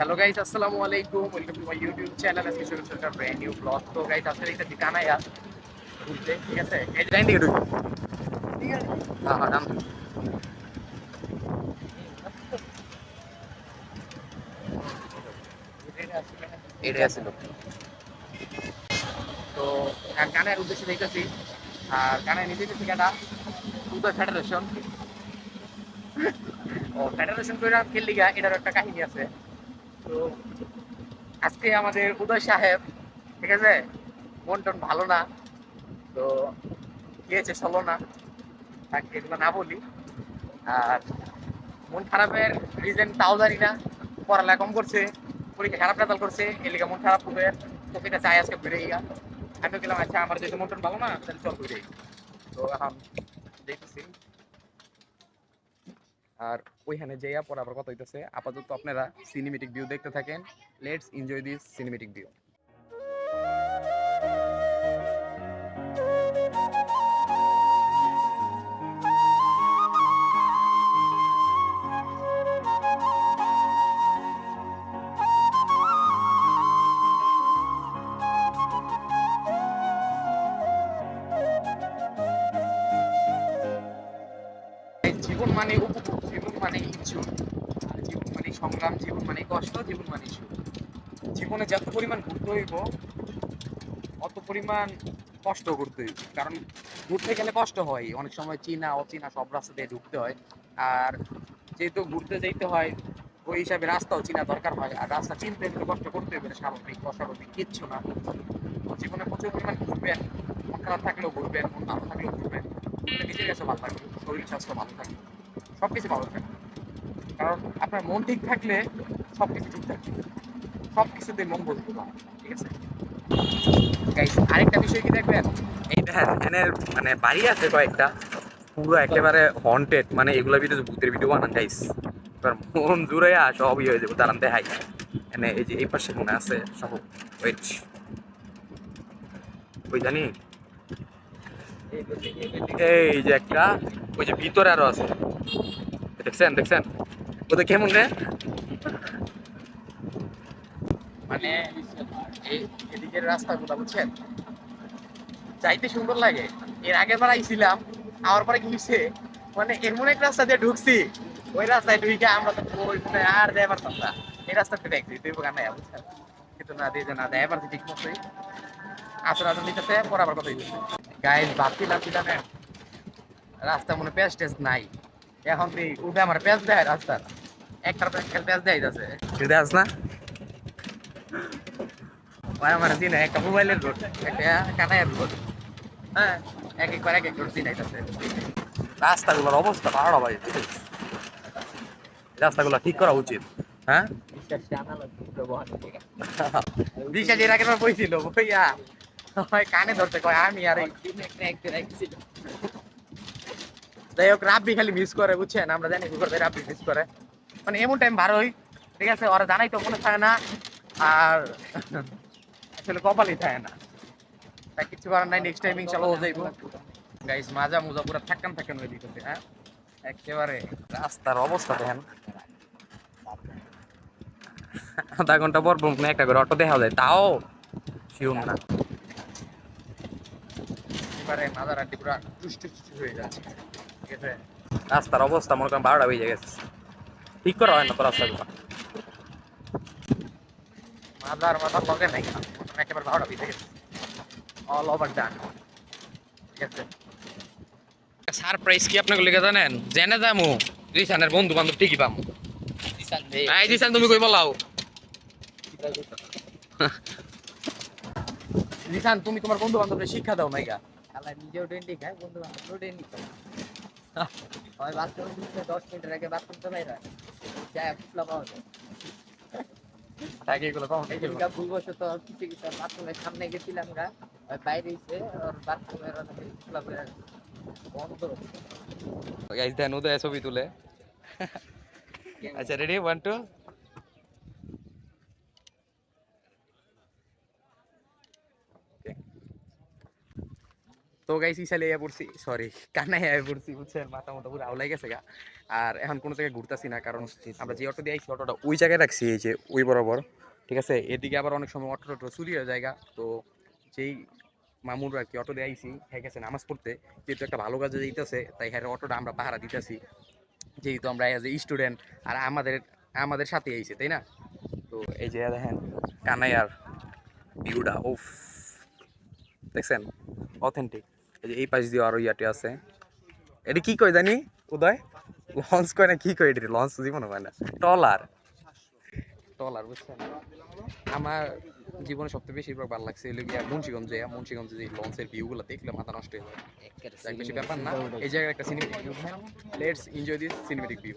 Hello guys আসসালামু আলাইকুম। Welcome to my YouTube channel আজকে শুরু একটা ব্র্যান্ড নিউ ব্লগ তো গাইস আজকে একটা কানাইয়া ঘুরতে ঠিক আছে? এই লাইন দিকে ঢুকি। ঠিক আছে হ্যাঁ হ্যাঁ নাম এটাই আছিল তো কানের উদ্দেশ্যে দেখতেছি, আর কানের নিচে গেছি কেনা উদয় ফেডারেশন ও ফেডারেশন করে খেললি গা এটার একটা কাহিনী আছে। তো আজকে আমাদের উদয় সাহেব, ঠিক আছে? মন টন ভালো না, তো গিয়েছে চলো না তাকে এগুলো না বলি। আর মন খারাপের রিজন তাও জানি না, পড়ালেখা কম করছে, পরীক্ষা খারাপ রেজাল্ট করছে এলিগা মন খারাপ হবে তোকে এটা চাই আজকে বেড়ে গিয়া। আমি গেলাম আচ্ছা আমার যেহেতু মন টন ভালো না, তাহলে চল বেড়ে তো এখন দেখতেছি। আর ওইখানে যেয়া পরে আবার কথা হইতেছে। আপাতত আপনারা সিনেমেটিক ভিউ দেখতে থাকেন। Let's enjoy this cinematic view জীবন মানে উপভোগ, জীবন মানে ইচ্ছু জীবন মানে সংগ্রাম, জীবন মানে কষ্ট, জীবন মানে সুখ। জীবনে যত পরিমাণ ঘুরতে হইব, অত পরিমাণ কষ্ট করতে হইব। কারণ ঘুরতে গেলে কষ্ট হয়। অনেক সময় চীনা, অচীনা সব রাস্তা দিয়ে ঢুকতে হয়। আর যেহেতু ঘুরতে যেতে হয়, ওই হিসাবে রাস্তাও চিনা দরকার হয়। আর রাস্তা চিনতে গেলে কষ্ট করতে হবে স্বাভাবিক, অস্বাভাবিক, কিচ্ছু না। জীবনে প্রচুর পরিমাণ ঘুরবেন। মন খারাপ থাকলেও ঘুরবেন মন ভালো থাকলেও ঘুরবেন। নিজের কাছে ভালো থাকবে শরীর স্বাস্থ্য ভালো থাকবে সব কিছু ভালো থাকবে কারণ আপনার মন ঠিক থাকলে সব কিছু ঠিক থাকবে সব কিছুতে মন বলতে পারে ঠিক আছে? আরেকটা বিষয় কি দেখবেন? এইটা এখানে মানে বাড়ি আছে কয়েকটা, পুরো একেবারে হন্টেড মানে এগুলোর ভিতরে ভূতের ভিডিও বানান গাইস এবার মন জুড়ে সব ইয়ে হয়ে যাবে, দাঁড়ান, দেখাই। এখানে এই যে এই পাশে মনে আছে, সব ওয়েট ওই জানি? এই যে একটা, ওই যে ভিতরে আরও আছে। দেখছেন দেখছেন? ওদের কেমন রে? মানে এই এদিকের রাস্তাগুলো, বুঝছেন? যাইতে সুন্দর লাগে। এর আগের বার আইছিলাম আমার পরে কি হইছে মানে এমন এক রাস্তা দিয়ে ঢুকছি, ওই রাস্তায় ঢুকে আমরা তো ওই আর যাই পারতাম না। এই রাস্তাতে দেখছি তুই বোকা নাই বুঝছেন? কিন্তু না দিয়ে না দেয় পারছি ঠিক মতোই আসর আসর নিতেছে পরে আবার কথা গাইজ ভাবছিলাম কি জানেন রাস্তা মনে পেঁয়াজ টেস্ট নাই। এখন তুই উঠে আমার পেঁয়াজ দেয় রাস্তা একটা পেঁয়াজ দেয় যাচ্ছে দেখাস না? ভাই আমার দিনে একটা মোবাইলের রোড একটা কানায়ের রোড হ্যাঁ এক একবার এক এক রোড দিন আইতাছে। রাস্তাগুলোর অবস্থা ভালো ভাই। রাস্তাগুলো ঠিক করা উচিত। হ্যাঁ? যে আগের বার বইছিল বইয়া। হয় কানে ধরতে কয় আমি আর যাই হোক রাব্বি খালি মিস করে বুঝছেন? আমরা জানি করবে রাব্বি মিস করে। মানে এমন টাইম হই ঠিক আছে? ওরা জানাই তো মনে থাকে না। আর আসলে কপালই থাকে না। তাই কিছু করার নাই নেক্সট টাইম ইনশাল্লাহ যাইব। গাইস মাজা মুজা পুরো থাকান থাকেন ওই দিকে হ্যাঁ? একেবারে রাস্তার অবস্থা দেখেন। আধা ঘণ্টা পর একটা করে অটো দেখা যায় তাও শিউম না। এবারে মাদার আড্ডি পুরো টুসটু টুসটু হয়ে যাচ্ছে। ঠিক আছে রাস্তার অবস্থা মনে করেন বারোটা বেজে গেছে। ঠিক করা হয় না তো রাস্তাগুলো। মাদার মাদার লগে নাই একেবারে বারোটা বেজে গেছে। অল ওভার ডান ঠিক আছে? সারপ্রাইজ কি আপনাকে লিখে জানেন? জেনে যামু। রিসানের বন্ধু বান্ধব ঠিকই পাম। এই রিসান তুমি কই বলাও? রিসান তুমি তোমার বন্ধু বান্ধবকে শিক্ষা দাও নাইগা আলা নিজেও ডেন্টি খায় বন্ধু বান্ধব ডেন্টি খায় হয় বাথরুম ঢুকতে দশ মিনিটের আগে বাথরুম তো বাইরে হয়। যায় ফুটলা পাওয়া যায়। আগে এগুলো ভুলবশত কিছু কিছু বাথরুমের সামনে গেছিলাম গা বাইরে এসে ওর বাথরুমের ফুটলা করে বন্ধ। গাইস দেন উদয় ছবি তুলে। আচ্ছা রেডি ওয়ান টু তো গাইস ইসালে ইয়া পড়ছি সরি কান্নায় আয়া পড়ছি বুঝছেন? মাথা মতো পুরো আউলাই গেছে গা। আর এখন কোনো জায়গায় ঘুরতেছি না কারণ আমরা যে অটো দিয়ে আইছি অটোটা ওই জায়গায় রাখছি এই যে ওই বরাবর ঠিক আছে? এদিকে আবার অনেক সময় অটো টটো চুরি হয়ে জায়গা তো যেই মামুর আর কি অটো দিয়ে আইছি হ্যাঁ গেছে নামাজ পড়তে যেহেতু একটা ভালো কাজে দিতেছে তাই হ্যাঁ অটোটা আমরা পাহারা দিতেছি। যেহেতু আমরা অ্যাজ এ স্টুডেন্ট আর আমাদের আমাদের সাথে আইছে তাই না? তো এই যে দেখেন কানাইয়ার ভিউটা ওফ দেখছেন? অথেন্টিক এই যে এই পাশ দিয়ে আরও ইয়াতে আছে। এটা কি কয় জানি? উদয়? লঞ্চ কয় না কি কয় এটা লঞ্চ জীবনে কয় না। টলার টলার বুঝছেন? আমার জীবনে সবচেয়ে বেশি ভালো লাগছে হলো গিয়া মুন্সিগঞ্জে মুন্সিগঞ্জে যে লঞ্চের ভিউগুলো দেখলে মাথা নষ্ট হয়ে যায়। বেশি ব্যাপার না এই জায়গায় একটা cinematic view let's enjoy this cinematic view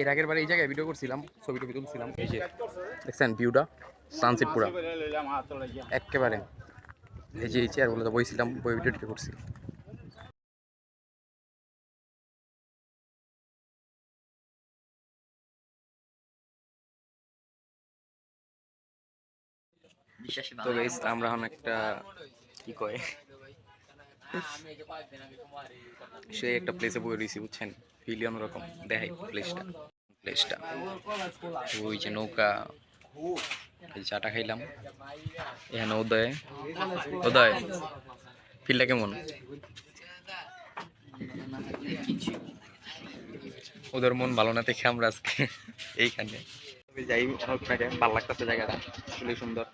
এর আগের বার এই জায়গায় ভিডিও করছিলাম, ছবি টবি তুলছিলাম। এই যে, দেখছেন ভিউটা সানসেট পুরা একেবারে এই যে এই চেয়ারগুলোতে বইছিলাম, বই ভিডিও করছি। তো আমরা এখন একটা কি কয়? সে একটা প্লেসে বই রয়েছি, বুঝছেন? ফিলি অন্যরকম। দেখাই প্লেসটা প্লেসটা ওই যে নৌকা। চাটা খাইলাম। এখানে উদয়। উদয় ফিলটা কেমন? ওদের মন ভালো না দেখে আমরা আজকে এইখানে। যাই আপনাকে ভালো লাগতেছে জায়গাটা। খুবই সুন্দর।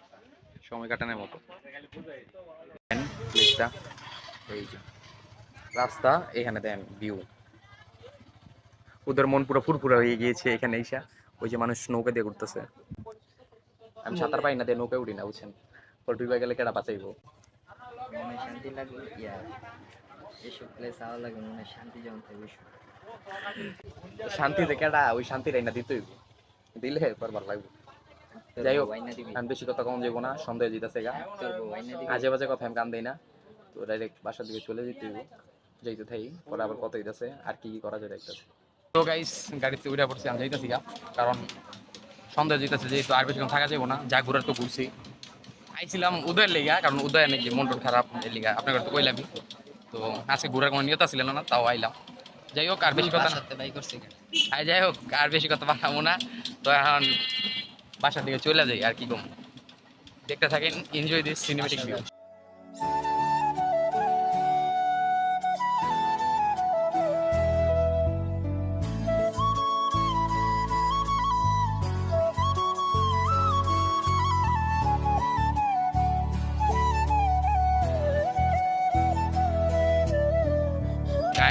সময় কাটানোর মতো। প্লেসটা এই যে, রাস্তা, এখানে দেন ভিউ ওদের মন পুরো ফুরফুরা হয়ে গিয়েছে এখানে এসা। ওই যে মানুষ নৌকা দিয়ে ঘুরতেছে। আমি সাঁতার পাই না, দিয়ে নৌকায় উঠি না, বুঝছেন? পর ডুবে গেলে কেডা বাঁচাইবো? মনে শান্তি লাগবে ইয়া এসব প্লেস ভালো লাগে মনে শান্তি যেমন থাকবে শান্তিতে কেডা? ওই শান্তিটাই না দিতেই দিলে পর ভালো লাগবে। যাই হোক, আমি বেশি কথা কম যাব না, সন্দেহ জিতেছে গা। আজে বাজে কথা আমি কান দিই না। তো ডাইরেক্ট বাসার দিকে চলে যেতে যাইতে থাই পরে আবার কত হইতেছে আর কি কি করা যায় দেখতেছে তো গাইস গাড়িতে উঠে পড়ছি আমি যাইতেছি গা কারণ সন্দেহ জিতেছে যেহেতু আর বেশিক্ষণ থাকা যাব না যা ঘুরার তো ঘুরছি। আইছিলাম উদয়ের লেগা কারণ উদয় নাকি মন টন খারাপ এর লিগা আপনার তো কইলামই তো আজকে ঘুরার কোনো নিয়ত ছিল না তাও আইলাম। যাই হোক আর বেশি কথা না। সাথে বাই করছে কেন? আর যাই হোক আর বেশি কথা বানাবো না। তো এখন বাসার দিকে চলে যাই আর কি কম দেখতে থাকেন enjoy this cinematic view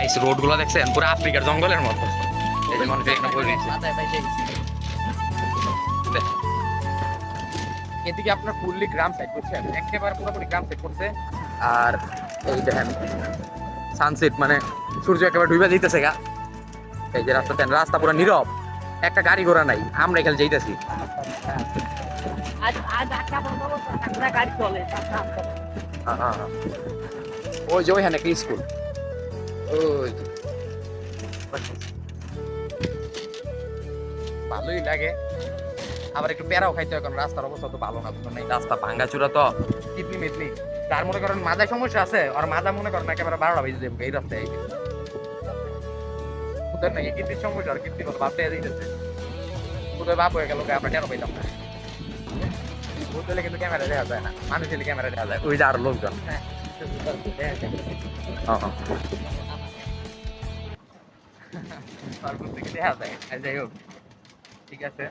guys রোডগুলো দেখছেন? পুরো আফ্রিকার জঙ্গলের মতো। এই যে মানুষ এখানে। এদিকে আপনার ফুললি গ্রাম সাইড করছেন একেবারে পুরোপুরি গ্রাম সাইড করছে। আর এই দেখেন সানসেট মানে সূর্য একেবারে ডুবে যাইতেছে গা। এই যে রাস্তা দেন রাস্তা পুরো নীরব। একটা গাড়ি ঘোড়া নাই। আমরা এখানে হ্যাঁ। ওই যে ওইখানে একটা স্কুল ওই ভালোই লাগে। আবার একটু প্যারাও খাইতে হয় কারণ রাস্তার অবস্থা তো ভালো না বুঝলেন এই রাস্তা ভাঙ্গা চূড়া তো। কিডনি মিডনি তার মনে করেন মাথায় সমস্যা আছে আর মাজা মনে করেন একেবারে বারোটা বেজে যাবে এই রাস্তায়। বুঝলেন নাকি কিডনির সমস্যা আর কিডনি কথা ভাবতে যাইতেছে। কোথায় বাপ হয়ে গেল আমরা টেরো পাইলাম না। বুঝলে কিন্তু ক্যামেরা দেখা যায় না মানুষ ক্যামেরা দেখা যায়। ওই যে আরও লোকজন। হ্যাঁ হ্যাঁ তারপর থেকে দেখা যায় যাই হোক ঠিক আছে।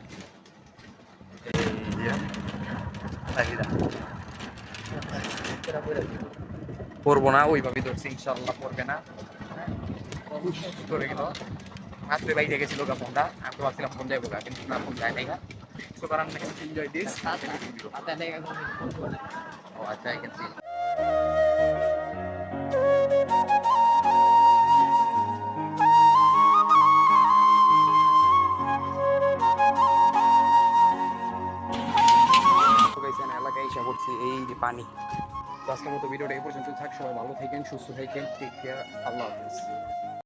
পড়ব না ওইভাবে ধরছি ইনশাল্লাহ পড়বে না। করে গেল রাত্রে বাইরে গেছিল গা ফোনটা আমি তো ভাবছিলাম ফোন যাইবো গা কিন্তু না ফোন যায় নাই গা সো কারণ এনজয় দিস হাতে লেগে গেল ও আচ্ছা আই ক্যান সি সবাই ভালো থাকেন সুস্থ থাকেন টেক কেয়ার আল্লাহ হাফিজ।